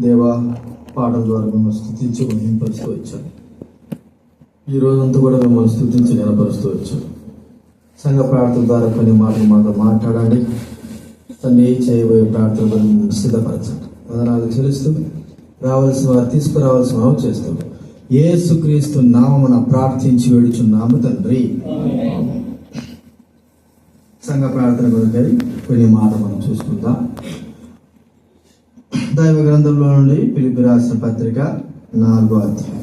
దేవా పాటల ద్వారా మిమ్మల్ని స్థుతించి మహింపరుస్తూ వచ్చాను. ఈ రోజంతా కూడా మిమ్మల్ని స్థుతించి నిలబరుస్తూ వచ్చాను. సంఘ ప్రార్థన ద్వారా కొన్ని మాటలు మాతో మాట్లాడండి. తండ్రి చేయబోయే ప్రార్థన సిద్ధపరచండి. వదనాలు చెల్లిస్తూ రావాల్సిన వారు తీసుకురావాల్సిన వారు చేస్తూ యేసుక్రీస్తు నామమున ప్రార్థించి వేడుచున్నాము తండ్రి. సంఘ ప్రార్థన గురించి కొన్ని మాట మనం చూసుకుందాం. దైవ గ్రంథంలో నుండి పిలుపు రాసిన పత్రిక నాలుగో అధ్యాయం.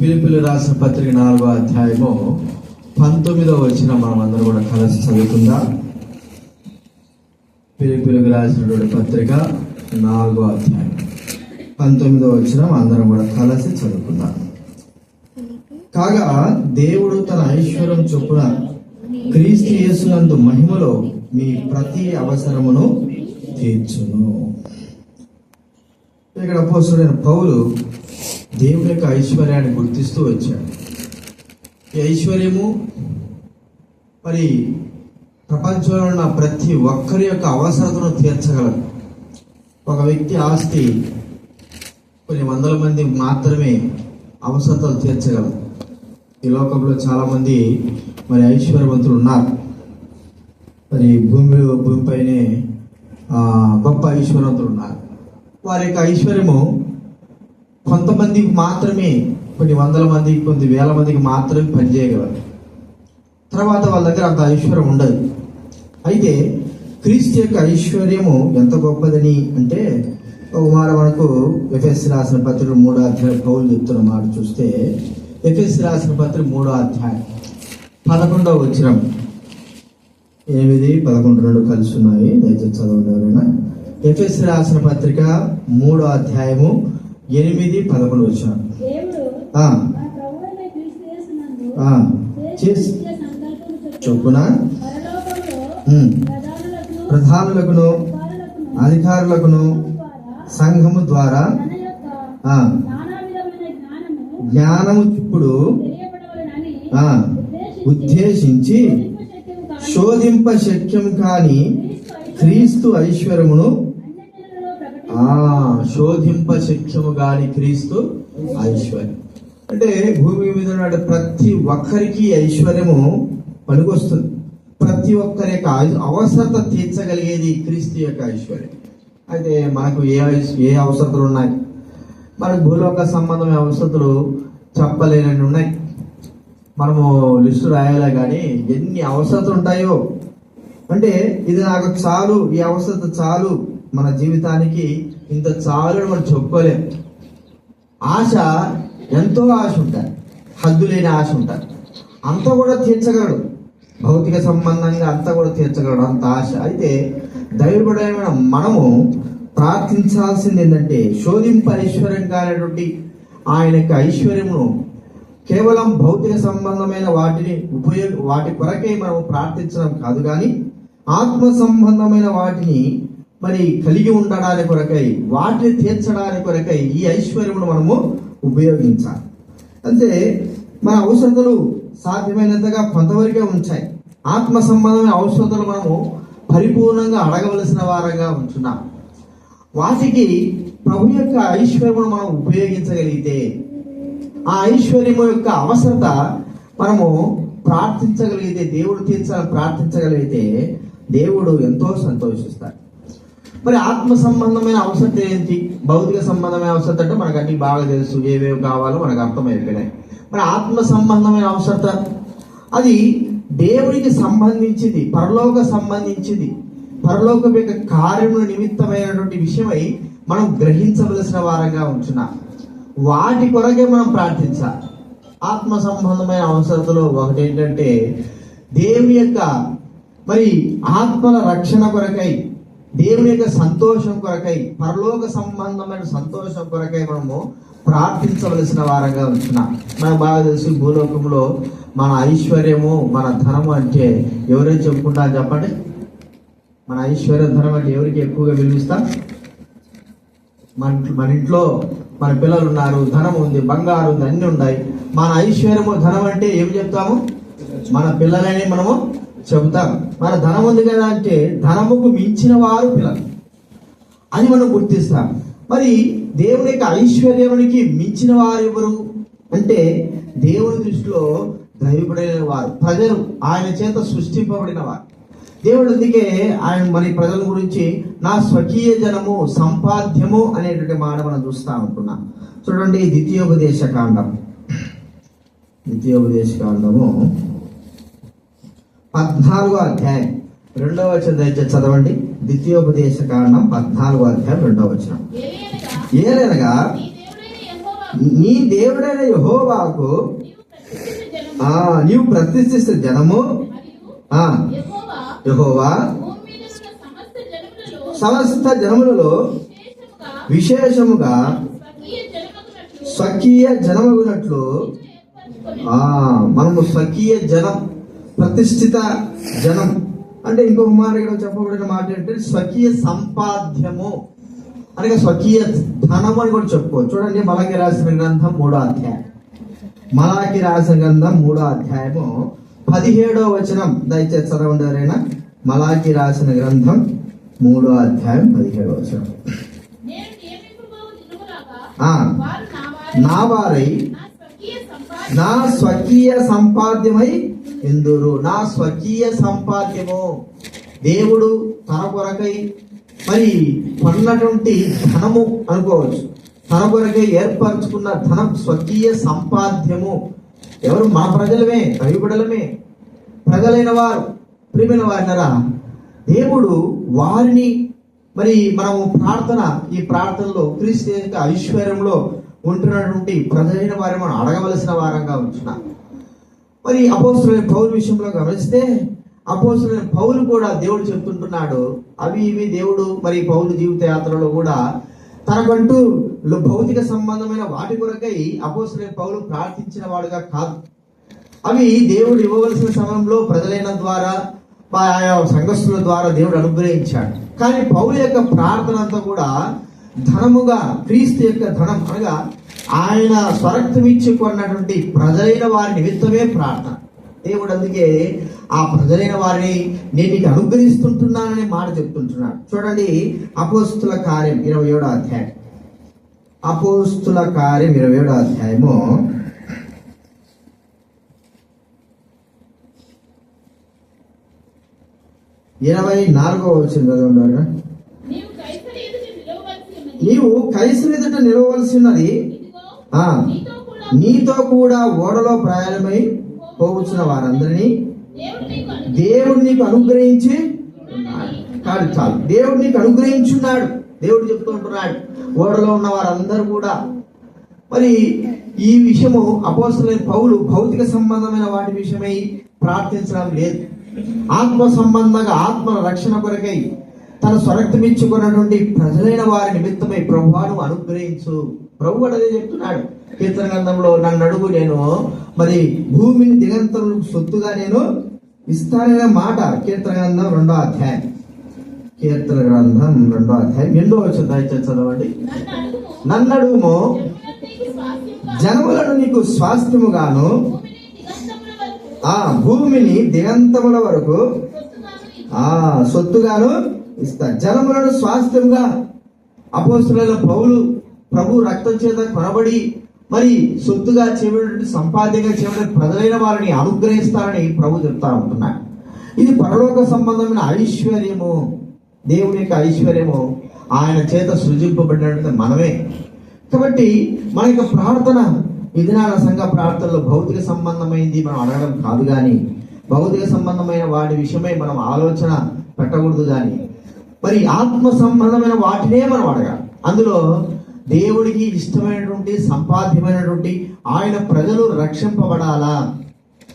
పిలిపిలు రాసిన పత్రిక నాలుగో అధ్యాయము పంతొమ్మిదో వచ్చిన మనం అందరం కూడా కలిసి చదువుకుందాం. పిలుపులకు రాసినటువంటి పత్రిక నాలుగో అధ్యాయం. పంతొమ్మిదో వచ్చిన అందరం కూడా కలిసి చదువుకుందాం. కాగా దేవుడు తన ఐశ్వర్యం చొప్పున క్రీస్తు యేసునందు మహిమలో మీ ప్రతి అవసరమును తీర్చును ఇక్కడ అపోసుడైన పౌలు దేవుని యొక్క ఐశ్వర్యాన్ని గుర్తిస్తూ వచ్చాడు. ఈ ఐశ్వర్యము మరి ప్రపంచంలో ఉన్న ప్రతి ఒక్కరి యొక్క అవసరతను తీర్చగలదు. ఒక వ్యక్తి ఆస్తి కొన్ని వందల మంది మాత్రమే అవసరతలు తీర్చగలం ఈ లోకంలో చాలా మంది మరి ఐశ్వర్యవంతులు ఉన్నారు. మరి భూమి భూమిపైనే గొప్ప ఐశ్వర్యవంతులు ఉన్నారు వారి యొక్క ఐశ్వర్యము కొంతమందికి మాత్రమే కొన్ని వందల మందికి కొన్ని వేల మందికి మాత్రమే పనిచేయగలరు తర్వాత వాళ్ళ దగ్గర అంత ఐశ్వర్యం ఉండదు. అయితే క్రీస్తు యొక్క ఐశ్వర్యము ఎంత గొప్పదని అంటే ఒక వరకు మనకు ఎఫ్ఎస్ రాసిన పత్రిక మూడో అధ్యాయం పౌరులు చెప్తున్న మాట చూస్తే ఎఫ్ఎస్ రాసిన పత్రిక మూడో అధ్యాయం పదకొండవ వచ్చినాము ఎనిమిది పదకొండు రెండు కలిసి ఉన్నాయి దయచేసి చదవండి ఎవరైనా. ఎఫ్ఎస్ రాసిన పత్రిక మూడో అధ్యాయము ఎనిమిది పదకొండు వచ్చిన. చొప్పున ప్రధానులకును అధికారులకును సంఘము ద్వారా జ్ఞానము ఇప్పుడు ఉద్దేశించి శోధింప శక్యం కాని క్రీస్తు ఐశ్వర్యమును ఆ శోధింప శక్యము కాని క్రీస్తు ఐశ్వర్యం. అంటే భూమి మీద ఉన్న ప్రతి ఒక్కరికి ఐశ్వర్యము పనికొస్తుంది. ప్రతి ఒక్కరి యొక్క అవసరత తీర్చగలిగేది క్రీస్తు యొక్క ఐశ్వర్యం. అయితే మనకు ఏ ఏ అవసరతలు ఉన్నాయి? మనకు భూలోక సంబంధమైన అవసరతలు చెప్పలేనని ఉన్నాయి. మనము లిస్టు రాయాలా కానీ ఎన్ని అవసరతలు ఉంటాయో అంటే ఇది నాకు చాలు ఈ అవసరత చాలు మన జీవితానికి ఇంత చాలు అని మనం చెప్పుకోలేం. ఆశ ఎంతో ఆశ ఉంటుంది హద్దు లేని ఆశ ఉంటుంది అంత కూడా తీర్చగలడు. భౌతిక సంబంధంగా అంతా కూడా తీర్చగలడు అంత ఆశ. అయితే దైవపడమైన మనము ప్రార్థించాల్సింది ఏంటంటే శోధింప ఐశ్వర్యం కానటువంటి ఆయన యొక్క ఐశ్వర్యమును కేవలం భౌతిక సంబంధమైన వాటిని ఉపయోగ వాటి కొరకే మనం ప్రార్థించడం కాదు కానీ ఆత్మ సంబంధమైన వాటిని మరి కలిగి ఉండడానికి కొరకై వాటిని తీర్చడానికి కొరకై ఈ ఐశ్వర్యమును మనము ఉపయోగించాలి. అంటే మన అవసరతలు సాధ్యమైనంతగా కొంతవరకే ఉంచాయి. ఆత్మ సంబంధమైన అవసరతలు మనము పరిపూర్ణంగా అడగవలసిన వారంగా ఉంటున్నాం. వాటికి ప్రభు యొక్క ఐశ్వర్యమును మనం ఉపయోగించగలిగితే ఆ ఐశ్వర్యము యొక్క అవసరత మనము ప్రార్థించగలిగితే దేవుడు తీర్చాలని ప్రార్థించగలిగితే దేవుడు ఎంతో సంతోషిస్తాడు మరి ఆత్మ సంబంధమైన అవసరత ఏంటి? భౌతిక సంబంధమైన అవసరత అంటే మనకు అన్ని బాగా తెలుసు ఏవేవి కావాలో మనకు అర్థమైపోయినాయి. మరి ఆత్మ సంబంధమైన అవసరత? అది దేవుడికి సంబంధించింది పరలోక సంబంధించింది. పరలోకం యొక్క కార్యముల నిమిత్తమైనటువంటి విషయమై మనం గ్రహించవలసిన వారంగా ఉంటున్నాం. వాటి కొరకే మనం ప్రార్థించాలి. ఆత్మ సంబంధమైన అవసరతలో ఒకటి ఏంటంటే దేవుని యొక్క మరి ఆత్మల రక్షణ కొరకై దేవుని యొక్క సంతోషం కొరకై పరలోక సంబంధమైన సంతోషం కొరకై మనము ప్రార్థించవలసిన వారంగా ఉంటున్నాం. మనకు బాగా తెలుసు భూలోకంలో మన ఐశ్వర్యము మన ధనము అంటే ఎవరైతే చెప్పుకుంటారు చెప్పండి? మన ఐశ్వర్య ధనం అంటే ఎవరికి ఎక్కువగా విలువిస్తా? మన మన ఇంట్లో మన పిల్లలు ఉన్నారు ధనం ఉంది బంగారు ఉంది అన్ని ఉన్నాయి. మన ఐశ్వర్యము ధనం అంటే ఏమి చెప్తాము? మన పిల్లలని మనము చెబుతాం మన ధనం ఉంది కదా అంటే ధనముకు మించిన వారు పిల్లలు. అని మనం గుర్తిస్తాం. మరి దేవుని యొక్క ఐశ్వర్యమునికి మించిన వారు ఎవరు? అంటే దేవుని దృష్టిలో దైవపడిన వారు ప్రజలు. ఆయన చేత సృష్టింపబడిన వారు. దేవుడు అందుకే ఆయన మరి ప్రజల గురించి నా స్వకీయ జనము సంపాద్యము అనేటువంటి మాట మనం చూస్తూ ఉంటున్నాం. చూడండి ద్వితీయోపదేశ కాండం. ద్వితీయోపదేశ కాండము పద్నాలుగో అధ్యాయం రెండవ వచనం దయచేసి చదవండి. ద్వితీయోపదేశ కాండం పద్నాలుగో అధ్యాయం రెండవ వచనం. ఏలయనగా ఏలనగా నీ దేవుడైన యహోవాకు నీవు జనము ప్రతిష్ఠిస్తున్న జనము యహోవా సమస్త జనములలో విశేషముగా స్వకీయ జనమగునట్లు మనము స్వకీయ జనం ప్రతిష్ఠిత జనం. అంటే ఇంకొక మాట ఇక్కడ చెప్పబడిన మాట ఏంటంటే స్వకీయ సంపాద్యము. అనగా స్వకీయ ధనం అని కూడా చెప్పుకోవచ్చు. చూడండి మలకి రాసిన గ్రంథం మూడో అధ్యాయం. మలాకి రాసిన గ్రంథం మూడో అధ్యాయము. పదిహేడో వచనం దయచేసి చదవండి ఎవరైనా. మలాకి రాసిన గ్రంథం మూడో అధ్యాయం పదిహేడో వచనం. నా వారై నా స్వకీయ సంపాద్యమై ఎందురు? నా స్వకీయ సంపాద్యము. దేవుడు తన కొరకై మరి కొన్నటువంటి ధనము అనుకోవచ్చు. తన కొరకై ఏర్పరచుకున్న ధనం స్వకీయ సంపాద్యము. ఎవరు మన ప్రజలమే దైవబిడలమే ప్రజలైన వారు ప్రియమైన వారినరా దేవుడు వారిని మరి మనము ప్రార్థన ఈ ప్రార్థనలో క్రీస్తు యొక్క ఐశ్వర్యంలో ఉంటున్నటువంటి ప్రజలైన వారిని మనం అడగవలసిన వారంగా ఉంటున్నాం. మరి అపోస్తులైన పౌరు విషయంలో గమనిస్తే అపోస్తులైన పౌలు కూడా దేవుడు చెప్తుంటున్నాడు అవి ఇవి దేవుడు మరి పౌలు జీవిత యాత్రలో కూడా తనకంటూ భౌతిక సంబంధమైన వాటి కొరకై అపోస్తులైన పౌలు ప్రార్థించిన వాడుగా కాదు. అవి దేవుడు ఇవ్వవలసిన సమయంలో ప్రజలైన ద్వారా ఆయా సంఘస్థుల ద్వారా దేవుడు అనుగ్రహించాడు. కానీ పౌలు యొక్క ప్రార్థన అంతా కూడా ధనముగా క్రీస్తు యొక్క ధనం అనగా ఆయన స్వరక్తం ఇచ్చి కొన్నటువంటి ప్రజలైన వారి నిమిత్తమే ప్రార్థన. దేవుడు అందుకే ఆ ప్రజలైన వారిని నేను నీకు అనుగ్రహిస్తుంటున్నానని మాట చెప్తుంటున్నాడు. చూడండి అపోస్తుల కార్యం ఇరవై ఏడో అధ్యాయం. అపోస్తుల కార్యం ఇరవై ఏడో అధ్యాయము. ఇరవై నాలుగో వచ్చిన చదవండి. నీవు కైసరి ఎదుట నిలవవలసి ఉన్నది. నీతో కూడా ఓడలో ప్రయాణమై పోవచ్చిన వారందరినీ దేవుడు నీకు అనుగ్రహించి కాదు చాలు. దేవుడు నీకు అనుగ్రహించున్నాడు. దేవుడు చెప్తూ ఉంటున్నాడు. ఓడలో ఉన్న వారందరూ కూడా. మరి ఈ విషయము అపోసలైన పౌలు భౌతిక సంబంధమైన వాటి విషయమై ప్రార్థించడం లేదు. ఆత్మ సంబంధంగా ఆత్మల రక్షణ కొరకై తన స్వరక్తమిచ్చుకున్నటువంటి ప్రజలైన వారి నిమిత్తమై ప్రభువాను అనుగ్రహించు. ప్రభు అదే చెప్తున్నాడు. కీర్తన గ్రంథంలో నన్ను అడుగు నేను. మరి భూమిని దిగంతరులకు సొత్తుగా నేను ఇస్తాననే మాట కీర్తన గ్రంథం రెండో అధ్యాయం. కీర్తన గ్రంథం రెండో అధ్యాయం. ఎన్నో వచ్చిన దయచేసి చదవండి? నన్నడుము జనములను నీకు స్వాస్థ్యముగాను ఆ భూమిని దిగంతముల వరకు ఆ సొత్తుగాను ఇస్తా జనములను స్వాస్థ్యంగా అపోస్తులైన పౌలు ప్రభు రక్తం చేత కొనబడి మరి సొత్తుగా చేయబడినటువంటి సంపాద్యంగా చేయబడిన ప్రజలైన వారిని అనుగ్రహిస్తారని ప్రభు చెప్తా ఉంటున్నాడు ఇది పరలోక సంబంధమైన ఐశ్వర్యము. దేవుని యొక్క ఐశ్వర్యము ఆయన చేత సృజింపబడినటువంటి మనమే. కాబట్టి మన యొక్క ప్రార్థన ఈ సంఘ ప్రార్థనలో భౌతిక సంబంధమైంది మనం అడగడం కాదు కానీ భౌతిక సంబంధమైన వాటి విషయమై మనం ఆలోచన పెట్టకూడదు కానీ మరి ఆత్మ సంబంధమైన వాటినే మనం అడగాలి. అందులో దేవుడికి ఇష్టమైనటువంటి సంపాద్యమైనటువంటి ఆయన ప్రజలు రక్షింపబడాలా?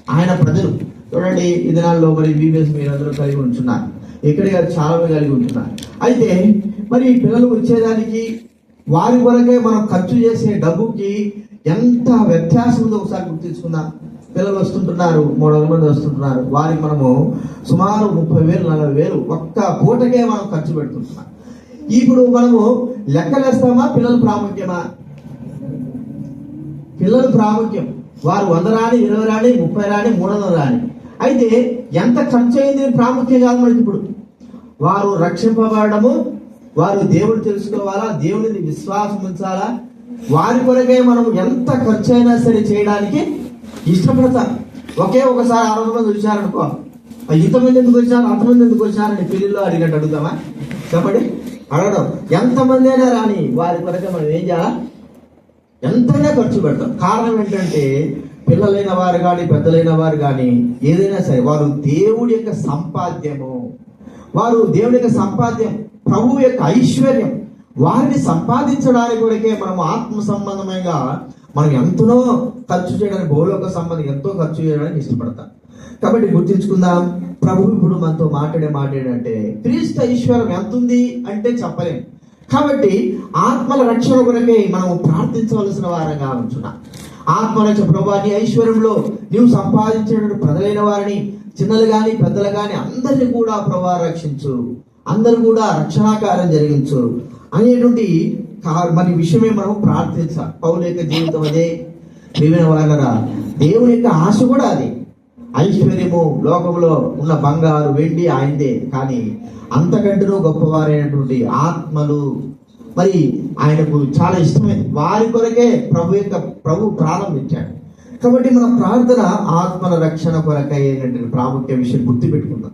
ఆయన ప్రజలు. చూడండి ఈ దినాల్లో మరి బీబీఎస్ మీరందరూ కలిగి ఉంటున్నారు ఇక్కడ గారు చాలా మంది కలిగి ఉంటున్నారు. అయితే మరి ఈ పిల్లలు వచ్చేదానికి వారి కొరకే మనం ఖర్చు చేసే డబ్బుకి ఎంత వ్యత్యాసం ఉందో ఒకసారి గుర్తించుకుందాం పిల్లలు వస్తుంటున్నారు మూడు వందల మంది వస్తుంటున్నారు. వారికి మనము సుమారు ముప్పై వేలు నలభై వేలు ఒక్క పూటకే మనం ఖర్చు పెడుతుంటున్నాం. ఇప్పుడు మనము లెక్కలేస్తామా? పిల్లల ప్రాముఖ్యమా? పిల్లలు ప్రాముఖ్యం. వారు వంద రాని ఇరవై రాని ముప్పై రాని మూడు వందల రాని. అయితే ఎంత ఖర్చు అయింది ప్రాముఖ్యం కాదు మనకి ఇప్పుడు. వారు రక్షింపబడము వారు దేవుడు తెలుసుకోవాలా దేవుడిని విశ్వాసం ఉంచాలా? వారి కొరకే మనం ఎంత ఖర్చు అయినా సరే చేయడానికి ఇష్టపడతాం. ఒకే ఒకసారి అరవై మంది వచ్చారనుకో ఇంతమంది ఎందుకు వచ్చారు? అంతమంది ఎందుకు వచ్చారని పెళ్ళిలో అడిగినట్టు అడుగుతామా? చెప్పండి. అడగడం ఎంతమంది అయినా రాని వారి కొరకు మనం ఏం చేయాలా? ఎంతైనా ఖర్చు పెడతాం. కారణం ఏంటంటే పిల్లలైన వారు కానీ పెద్దలైన వారు కానీ ఏదైనా సరే వారు దేవుడి యొక్క సంపాద్యము. వారు దేవుడి యొక్క సంపాద్యం ప్రభు యొక్క ఐశ్వర్యం. వారిని సంపాదించడానికి కొరకే మనం ఆత్మ సంబంధమైన మనం ఎంతనో ఖర్చు చేయడానికి భూలోక సంబంధం ఎంతో ఖర్చు చేయడానికి ఇష్టపడతాం. కాబట్టి గుర్తించుకుందాం. ప్రభు ఇప్పుడు మనతో మాట్లాడే మాట ఏంటంటే క్రీస్తు ఈశ్వరం ఎంత ఉంది అంటే చెప్పలేం. కాబట్టి ఆత్మల రక్షణ కొరకే మనం ప్రార్థించవలసిన వారంగా ఉంటున్నాం. ఆత్మ రక్షణ ప్రభా నీ ఐశ్వర్యంలో నీవు సంపాదించినటువంటి ప్రజలైన వారిని చిన్నలు కాని పెద్దలు కానీ అందరిని కూడా ప్రభా రక్షించు. అందరు కూడా రక్షణాకారం జరిగించు. అనేటువంటి మరి విషయమే మనం ప్రార్థించాలి పౌల యొక్క జీవితం అదే. ప్రియమైన వాళ్ళరా దేవుని యొక్క ఆశ కూడా అది. ఐశ్వర్యము లోకంలో ఉన్న బంగారు వెండి ఆయనదే. కానీ అంతకంటేనూ గొప్పవారైనటువంటి ఆత్మలు మరి ఆయనకు చాలా ఇష్టమైంది వారి కొరకే ప్రభు యొక్క ప్రభు ప్రాణం ఇచ్చాడు. కాబట్టి మన ప్రార్థన ఆత్మల రక్షణ కొరకైనటువంటి ప్రాముఖ్య విషయం గుర్తుపెట్టుకుందాం.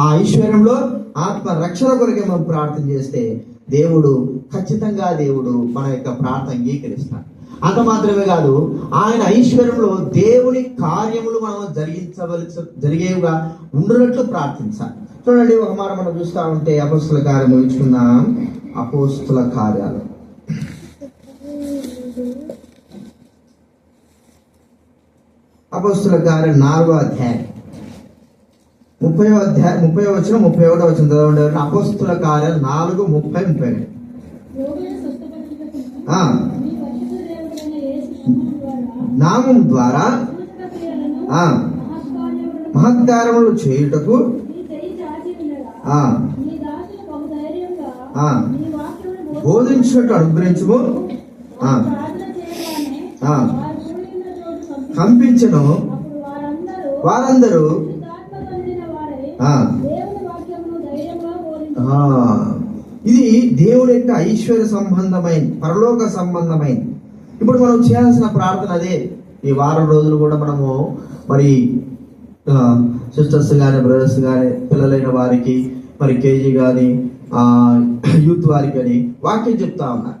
ఆ ఐశ్వర్యంలో ఆత్మ రక్షణ కొరకే మనం ప్రార్థన చేస్తే దేవుడు ఖచ్చితంగా దేవుడు మన యొక్క ప్రార్థన అంగీకరిస్తాడు. అంత మాత్రమే కాదు ఆయన ఐశ్వర్యంలో దేవుని కార్యములు మనం జరిగించవలసి జరిగేవిగా ఉండునట్లు ప్రార్థించాలి. చూడండి ఒక మాట మనం చూస్తా ఉంటే అపోస్తుల కార్యం ఊహించుకుందాం అపోస్తుల కార్యాలు. అపోస్తుల కార్యం నాలుగో అధ్యాయం. ముప్పై అధ్యాయం ముప్పై వచ్చిన ముప్పై ఒకటో వచ్చిన చదవండి. అపోస్తుల కార్యాలు నాలుగు ముప్పై ముప్పై నామం ద్వారా మహత్కారములు చేయుటకు బోధించుట అనుగ్రహించము. కంపించను. వారందరూ ఇది దేవుడి యొక్క ఐశ్వర్య సంబంధమైన పరలోక సంబంధమైన ఇప్పుడు మనం చేయాల్సిన ప్రార్థన అదే. ఈ వారం రోజులు కూడా మనము మరి సిస్టర్స్ కానీ బ్రదర్స్ కానీ పిల్లలైన వారికి మరి కేజీ కానీ యూత్ వారికి అని వాక్యం చెప్తా ఉన్నారు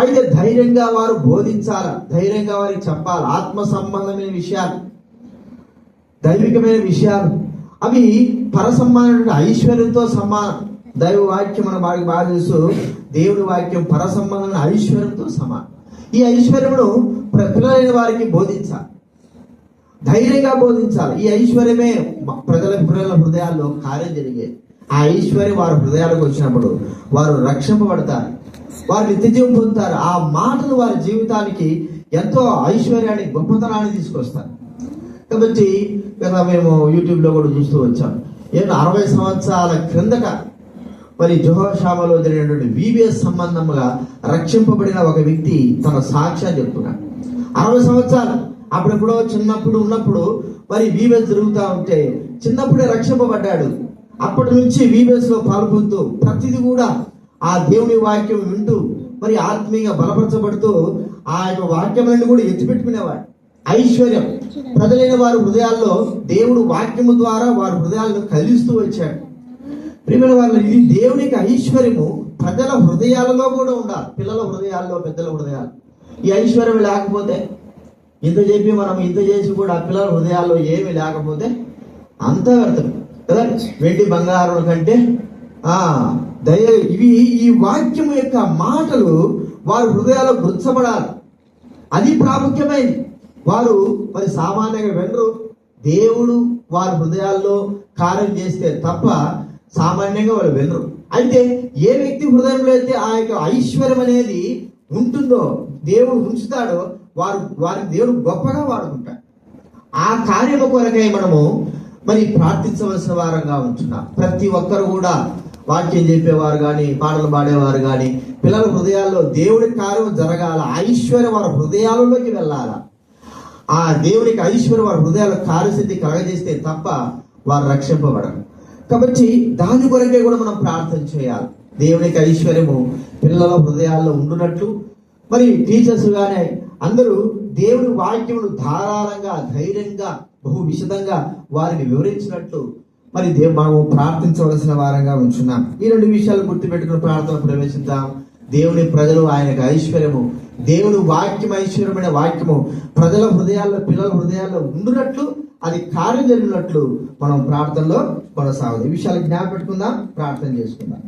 అయితే ధైర్యంగా వారు బోధించాల? ధైర్యంగా వారికి చెప్పాలి? ఆత్మ సంబంధమైన విషయాలు దైవికమైన విషయాలు. అవి పరసంబంధమైన ఐశ్వర్యంతో సమానం. దైవ వాక్యం మన బాగా బాగా తెలుసు. దేవుడి వాక్యం పరసంబంధమైన ఐశ్వర్యంతో సమానం. ఈ ఐశ్వర్యమును ప్రజలైన పిల్లలైన వారికి బోధించాలి. ధైర్యంగా బోధించాలి. ఈ ఐశ్వర్యమే ప్రజల ప్రజల హృదయాల్లో కార్యం జరిగేది ఆ ఐశ్వర్యం వారి హృదయాలకు వచ్చినప్పుడు వారు రక్షింపబడతారు. వారు నిత్యజీవం పొందుతారు. ఆ మాటలు వారి జీవితానికి ఎంతో ఐశ్వర్యాన్ని గొప్పతనాన్ని తీసుకొస్తారు కాబట్టి మేము యూట్యూబ్లో కూడా చూస్తూ వచ్చాం. ఏదో అరవై సంవత్సరాల క్రిందట మరి జోహషామలో జరిగినటువంటి వివిఎస్ సంబంధముగా రక్షింపబడిన ఒక వ్యక్తి తన సాక్ష్యాన్ని చెప్తున్నాడు. అరవై సంవత్సరాలు అప్పుడెప్పుడో చిన్నప్పుడు ఉన్నప్పుడు మరి విబిఎస్ జరుగుతూ ఉంటే చిన్నప్పుడే రక్షింపబడ్డాడు. అప్పటి నుంచి విబిఎస్లో పాల్గొంటూ ప్రతిదీ కూడా ఆ దేవుని వాక్యం వింటూ మరి ఆత్మీయంగా బలపరచబడుతూ ఆ యొక్క వాక్యములను కూడా ఎత్తిపెట్టుకునేవాడు. ఐశ్వర్యం. ప్రజలైన వారి హృదయాల్లో దేవుడు వాక్యము ద్వారా వారి హృదయాలను కలిస్తూ వచ్చాడు. ప్రియమైన వాళ్ళు ఇది యొక్క ఐశ్వర్యము. ప్రజల హృదయాలలో కూడా ఉండాలి. పిల్లల హృదయాల్లో పెద్దల హృదయాలు ఈ ఐశ్వర్యం లేకపోతే ఇంత చెప్పి మనం ఇంత చేసి కూడా ఆ పిల్లల హృదయాల్లో ఏమి లేకపోతే అంత వ్యర్థం. కదా? వెండి బంగారం కంటే దయ ఇవి ఈ వాక్యం యొక్క మాటలు వారి హృదయాల్లో గుర్చబడాలి అది ప్రాముఖ్యమైనది వారు మరి సామాన్యంగా వెనరు. దేవుడు వారి హృదయాల్లో కార్యం చేస్తే తప్ప సామాన్యంగా వాళ్ళు వెళ్ళరు అయితే ఏ వ్యక్తి హృదయంలో అయితే ఆ యొక్క ఐశ్వర్యం అనేది ఉంటుందో దేవుడు ఉంచుతాడో వారు వారి దేవుడు గొప్పగా వాడుకుంటాడు ఆ కార్యము కొరకై మనము మరి ప్రార్థించవలసిన వారంగా ఉంటున్నాం. ప్రతి ఒక్కరు కూడా వాక్యం చెప్పేవారు కానీ పాటలు పాడేవారు కానీ పిల్లల హృదయాల్లో దేవుడి కార్యం జరగాల ఐశ్వర్యం వారి హృదయాలలోకి వెళ్ళాల. ఆ దేవునికి ఐశ్వర్యం వారి హృదయాల కార్యసిద్ధి కలగజేస్తే తప్ప వారు రక్షింపబడరు. కాబట్టి దాని కొరకే కూడా మనం ప్రార్థన చేయాలి. దేవునికి ఐశ్వర్యము పిల్లల హృదయాల్లో ఉండునట్లు. మరి టీచర్స్ గానే అందరూ దేవుని వాక్యమును ధారాళంగా ధైర్యంగా బహు విశదంగా వారిని వివరించినట్లు. మరి దేవు మనము ప్రార్థించవలసిన వారంగా ఉంచున్నాం ఈ రెండు విషయాలు గుర్తుపెట్టుకుని ప్రార్థన ప్రవేశిద్దాం. దేవుని ప్రజలు ఆయనకు ఐశ్వర్యము. దేవుని వాక్యం ఐశ్వర్యమైన వాక్యము. ప్రజల హృదయాల్లో పిల్లల హృదయాల్లో ఉండునట్లు అది కార్యం జరిగినట్లు మనం ప్రార్థనలో కొనసాగుదాం. ఈ విషయాలు జ్ఞాపకం పెట్టుకుందాం ప్రార్థన చేసుకుందాం.